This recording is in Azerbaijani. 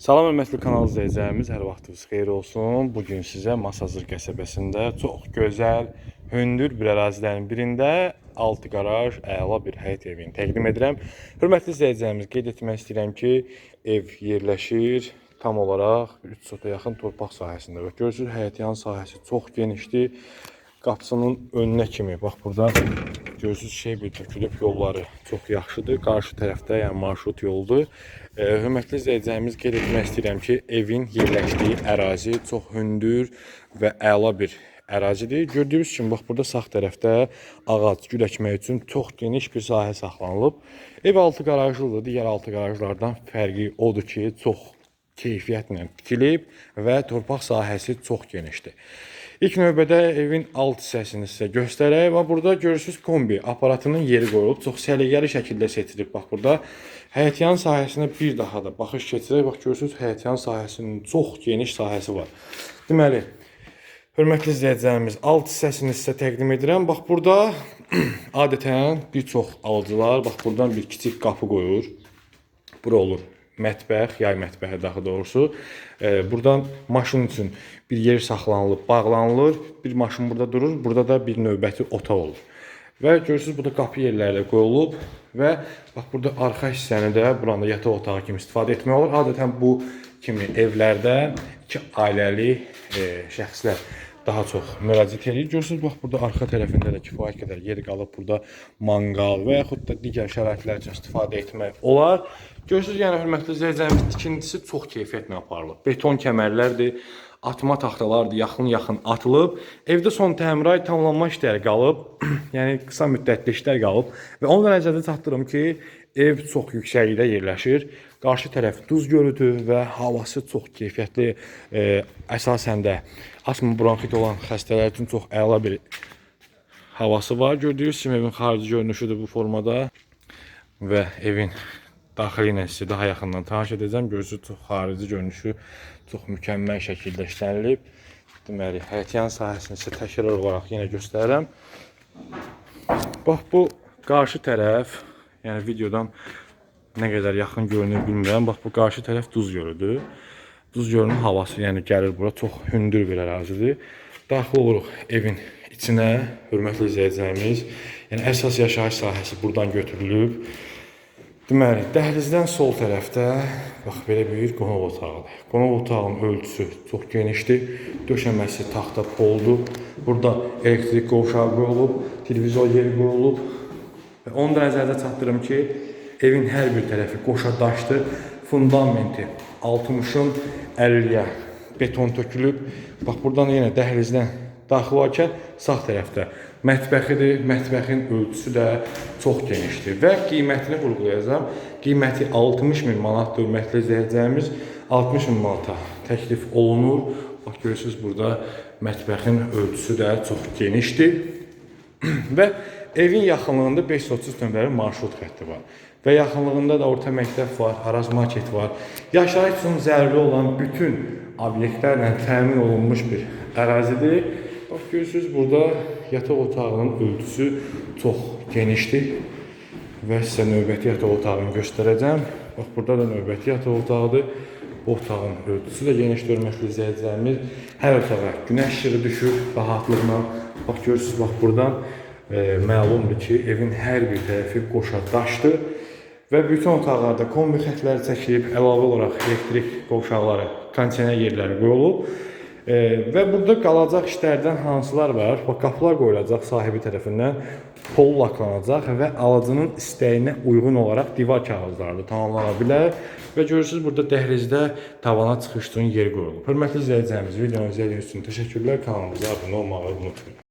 Salam hörmətli kanal izləyicilərimiz, hər vaxtınız xeyir olsun. Bu gün sizə Masazır qəsəbəsində çox gözəl, hündür bir ərazilərin birində 6 qaraj, əla bir həyət evini təqdim edirəm. Hörmətli izləyicilərimiz, qeyd etmək istəyirəm ki, ev yerləşir tam olaraq 3 sota yaxın torpaq sahəsində. Görürsüz, həyətyan sahəsi çox genişdir. Qapısının önünə kimi, bax burada görürsüz şey bir tökülüb yolları çox yaxşıdır. Qarşı tərəfdə, yəni marşrut yoldur. E, hörmətli izləyicilərimiz qeyd etmək istəyirəm ki, evin yerləşdiyi ərazi çox hündür və əla bir ərazidir. Gördüyünüz kimi bax burada sağ tərəfdə ağac gül əkmək üçün çox geniş bir sahə saxlanılıb. Ev altı qarajlıdır. Digər altı qarajlardan fərqi odur ki, çox keyfiyyətlə tikilib və torpaq sahəsi çox genişdir. İlk növbədə evin alt hissəsini sizə göstərək və burada görürsüz kombi aparatının yeri qoyulub. Çox səliqəli şəkildə seçilib. Bax burada həyətyan sahəsinə bir daha da baxış keçirək. Bax görürsüz həyətyan sahəsinin çox geniş sahəsi var. Deməli, Hörmətli izləyicilərimiz, alt hissəsini sizə təqdim edirəm. Bax burada adətən bir çox alıcılar bax buradan bir kiçik qapı qoyur. Bura olur mətbəx, yay mətbəxi daha doğrusu. Buradan maşın üçün bir yer saxlanılıb, bağlanılır. Bir maşın burada durur, burada da bir növbəti otaq olur. Və görürsüz burada qapı yerləri də qoyulub və bax burada arxa hissəni də buranda yataq otağı kimi istifadə etmək olur. Adətən bu kimi evlərdə iki ailəli e, şəxslər daha çox müraciət edir. Görürsüz bax burada arxa tərəfində də kifayət qədər yer qalıb. Burada manqal və yaxud da digər şəraitlər üçün istifadə etmək olar. Görürsüz, yəni hörmətli izləyicilərimiz tikintisi çox keyfiyyətlə aparılıb. Beton kəmərlərdir, atma taxtalardır, yaxın-yaxın atılıb. Evdə son təmirat tamamlanma işləri qalıb. yəni qısa müddətli işlər qalıb və onu da nəzərdə çatdırım ki, ev çox yüksəklikdə yerləşir. Qarşı tərəf duz gölüdür və havası çox keyfiyyətli. E, əsasən də asma bronxit olan xəstələr üçün çox əla bir havası var. Gördüyünüz kimi evin xarici görünüşüdür bu formada və evin daxili ilə sizə daha yaxından tanış edəcəm. Görürsüz çox xarici görünüşü çox mükəmməl şəkildə işlənilib. Deməli, həyətyan sahəsini sizə təkrar olaraq yenə göstərirəm. Bax bu qarşı tərəf, yəni videodan nə qədər yaxın görünür bilmirəm. Bax bu qarşı tərəf duz gölüdür. Duz gölünün havası, yəni gəlir bura çox hündür bir ərazidir. Daxil oluruq evin içinə, hörmətli izləyicilərimiz. Yəni əsas yaşayış sahəsi buradan götürülüb. Deməli, dəhlizdən sol tərəfdə bax belə bir qonaq otağıdır. Qonaq otağının ölçüsü çox genişdir. Döşəməsi taxta poldur. Burada elektrik qovşağı qoyulub, televizor yeri qoyulub. Və onu da nəzərdə çatdırım ki, evin hər bir tərəfi qoşa daşdır. Fundamenti 60-ın 50-yə beton tökülüb. Bax buradan yenə dəhlizdən daxil olarkən sağ tərəfdə mətbəxidir. Mətbəxin ölçüsü də çox genişdir və qiymətini vurğulayacağam. Qiyməti 60 min manatdır hörmətli izləyicilərimiz. 60 min manata təklif olunur. Bax görürsüz burada mətbəxin ölçüsü də çox genişdir. və evin yaxınlığında 530 nömrəli marşrut xətti var. Və yaxınlığında da orta məktəb var, Araz market var. Yaşayış üçün zəruri olan bütün obyektlərlə təmin olunmuş bir ərazidir. Bax görürsüz burada yataq otağının ölçüsü çox genişdir və sizə növbəti yataq otağını göstərəcəm. Bax burada da növbəti yataq otağıdır. Bu otağın ölçüsü də genişdir hörmətli izləyicilərimiz. Hər otağa günəş işığı düşür rahatlıqla. Bax görürsüz bax buradan e, məlumdur ki, evin hər bir tərəfi qoşa daşdır və bütün otaqlarda kombi xətləri çəkilib, əlavə olaraq elektrik qovşaqları, kondisioner yerləri qoyulub. E, və burada qalacaq işlərdən hansılar var? Bax qapılar qoyulacaq sahibi tərəfindən, pol laklanacaq və alıcının istəyinə uyğun olaraq divar kağızları da tamamlana bilər. Və görürsüz burada dəhlizdə tavana çıxış üçün yer qoyulub. Hörmətli izləyicilərimiz, videonu izlədiyiniz üçün təşəkkürlər. Kanalımıza abunə olmağı unutmayın.